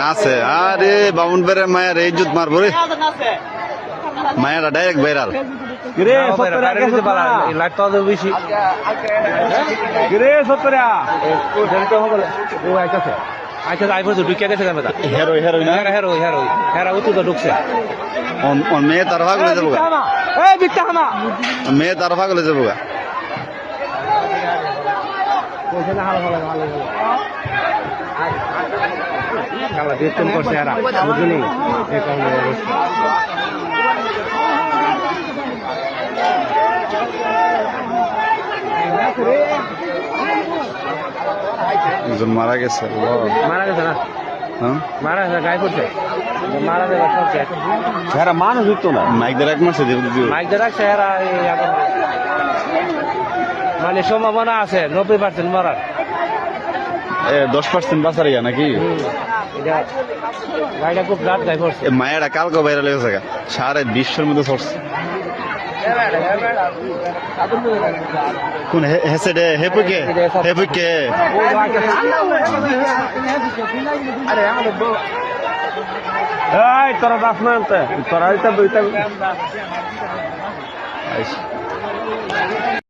নাচে। আরে বামুন বেড়ে মায়ের এই জুত মারবো রে। মায়েরা ডাইরেক্ট ভাইরাল রে সত্তরা বেশি। রে সত্তরা ও আইতাছে। আইতাছে আইবো তো ঢুকে গেছে কেন হেরো হেরো না? হেরো হেরো হেরা উতু তো ঢুকছে। অন অন মেয়ে তার ভাগলে যাব মেয়ে যাব গা কালা দেখতেন করছে হেরা বুঝলি এই কারণে অবস্থা। একজন মারা গেছে মারা গেছে না? হ্যাঁ? মারা গেছে গায়ে পড়ছে? মারা সবচেয়ে এরা মানুষ হইতো না। মাইক দিয়ে এক মাসে দিব দিব মাইক মানে সম্ভাবনা আছে নব্বই পার্সেন্ট মরার। এ দশ পার্সেন্ট বাঁচার ইয়া নাকি? গাড়িটা খুব রাত গায়ে পড়ছে। মায়েরা কালকে ভাইরাল হয়ে গেছে গা। সাড়ে বিশের মধ্যে সরছে কোন হেসেডে হেপুকে হেপুকে এই তোরা দাস না তোরা এটা